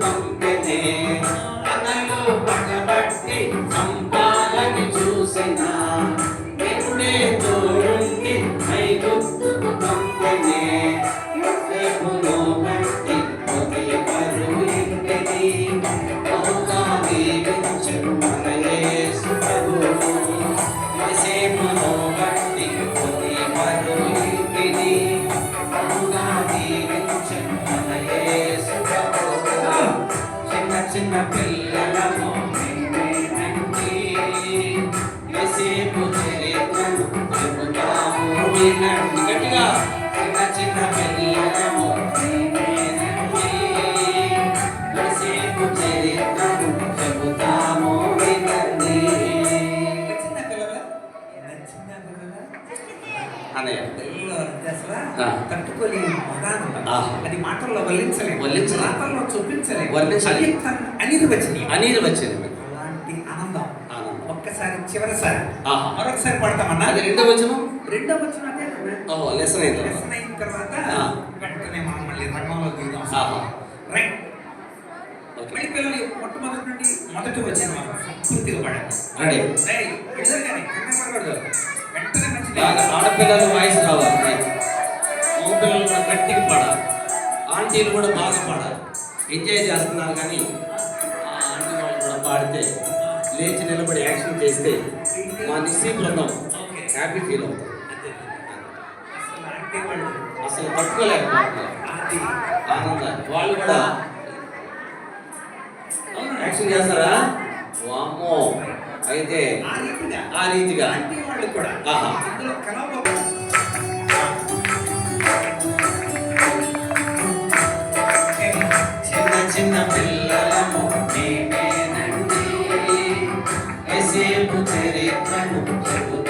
పంపినే కథలు పగబట్టి చంపాలని చూసిన చిన్న చిన్న పిల్లలము అంటే అసలు. తట్టుకోలేని. అది మాటల్లో వల్లించలేము వల్లించలేము. మాటల్లో చూపించలేము వర్ణించలేము. అవ్యక్తం అనేది వచ్చింది అనేది వచ్చింది. అలాంటి ఆనందం ఆనందం. ఒక్కసారి చివరిసారి. మరొకసారి పడతామన్నా అది రెండో వచనం రెండో వచ్చిన లెసన్ అయింది లెసన్ అయిన తర్వాత. వెంటనే మనం మళ్ళీ రంగంలో దిగుదాం. రైట్. మళ్ళీ పిల్లలు మొట్టమొదటి నుండి మొదటి వచ్చిన మనం పూర్తిగా బాగా ఆడపిల్లలు వాయిస్ రావాలి మగ పిల్లలు కూడా గట్టిగా పాడాలి. ఆంటీలు కూడా బాగా పాడాలి. ఎంజాయ్ చేస్తున్నారు కానీ ఆ ఆంటీ వాళ్ళు కూడా పాడితే లేచి నిలబడి యాక్షన్ చేస్తే మా నిశ్చయ బృందం. హ్యాపీ ఫీల్ అవుతాం అదే. అసలు అది ఆనందాన్ని. వాళ్ళు కూడా యాక్షన్ చేస్తారా? వామ్మో. అయితే ఆ రీతిగా. కూడా ఆహా. చిన్న చిన్న పిల్లలము మేమేనండి ఎసేపు చరిత్రను చెబుతాము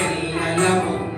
كلا له